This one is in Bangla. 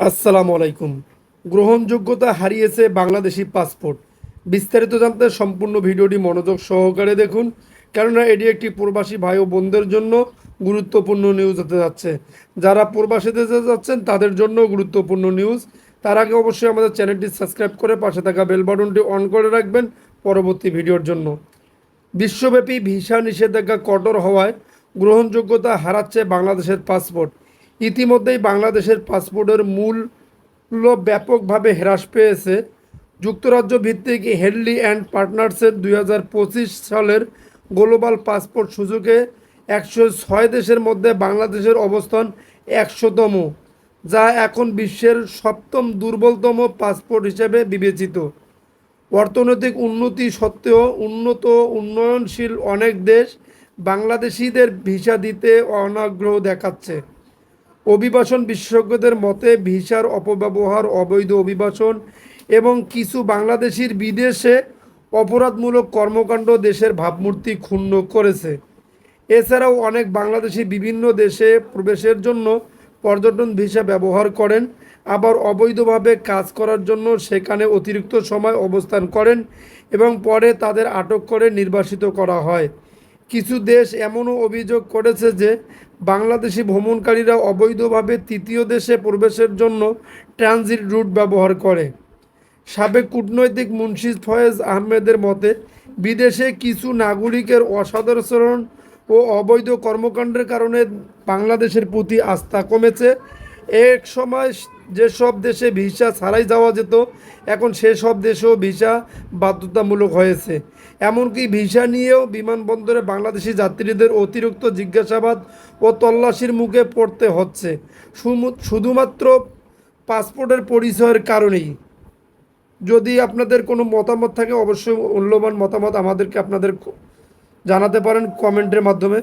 আসসালামু আলাইকুম। গ্রহণযোগ্যতা হারিয়েছে বাংলাদেশি পাসপোর্ট। বিস্তারিত জানতে সম্পূর্ণ ভিডিওটি মনোযোগ সহকারে দেখুন, কেননা এটি একটি প্রবাসী ভাই ও বোনদের জন্য গুরুত্বপূর্ণ নিউজ হতে যাচ্ছে। যারা প্রবাসীতে যেতে যাচ্ছেন, তাদের জন্য গুরুত্বপূর্ণ নিউজ। তার আগে অবশ্যই আমাদের চ্যানেলটি সাবস্ক্রাইব করে পাশে থাকা বেল বাটনটি অন করে রাখবেন পরবর্তী ভিডিওর জন্য। বিশ্বব্যাপী ভিসা নিষেধাজ্ঞা কঠোর হওয়ায় গ্রহণযোগ্যতা হারাচ্ছে বাংলাদেশের পাসপোর্ট। ইতিমধ্যেই বাংলাদেশের পাসপোর্টের মূল্য ব্যাপকভাবে হ্রাস পেয়েছে। যুক্তরাজ্য ভিত্তিক হেডলি অ্যান্ড পার্টনার্সের দুই হাজার পঁচিশ সালের গ্লোবাল পাসপোর্ট সূচকে একশো ছয় দেশের মধ্যে বাংলাদেশের অবস্থান একশোতম, যা এখন বিশ্বের সপ্তম দুর্বলতম পাসপোর্ট হিসেবে বিবেচিত। অর্থনৈতিক উন্নতি সত্ত্বেও উন্নত উন্নয়নশীল অনেক দেশ বাংলাদেশিদের ভিসা দিতে অনাগ্রহ দেখাচ্ছে। অভিবাসন বিশেষজ্ঞদের মতে ভিসার অপব্যবহার, অবৈধ অভিবাসন এবং কিছু বাংলাদেশির বিদেশে অপরাধমূলক কর্মকাণ্ড দেশের ভাবমূর্তি ক্ষুণ্ণ করেছে। এছাড়াও অনেক বাংলাদেশি বিভিন্ন দেশে প্রবেশের জন্য পর্যটন ভিসা ব্যবহার করেন, আবার অবৈধভাবে কাজ করার জন্য সেখানে অতিরিক্ত সময় অবস্থান করেন এবং পরে তাদের আটক করে নির্বাসিত করা হয়। কিছু দেশ এমনও অভিযোগ করেছে যে বাংলাদেশি ভ্রমণকারীরা অবৈধভাবে তৃতীয় দেশে প্রবেশের জন্য ট্রানজিট রুট ব্যবহার করে। সাবেক কূটনৈতিক মুন্সি ফয়েজ আহমেদের মতে, বিদেশে কিছু নাগরিকের অসাধারণ ও অবৈধ কর্মকাণ্ডের কারণে বাংলাদেশের প্রতি আস্থা কমেছে এক সময় যেসব দেশে ভিসা ছাড়াই যাওয়া যেত, এখন সেসব দেশেও ভিসা বাধ্যতামূলক হয়েছে। এমনকি ভিসা নিয়েও বিমানবন্দরে বাংলাদেশি যাত্রীদের অতিরিক্ত জিজ্ঞাসাবাদ ও তল্লাশির মুখে পড়তে হচ্ছে। শুধুমাত্র পাসপোর্টের পরিচয়ের কারণেই। যদি আপনাদের কোনো মতামত থাকে, অবশ্যই মূল্যবান মতামত আমাদেরকে আপনাদের জানাতে পারেন কমেন্টের মাধ্যমে।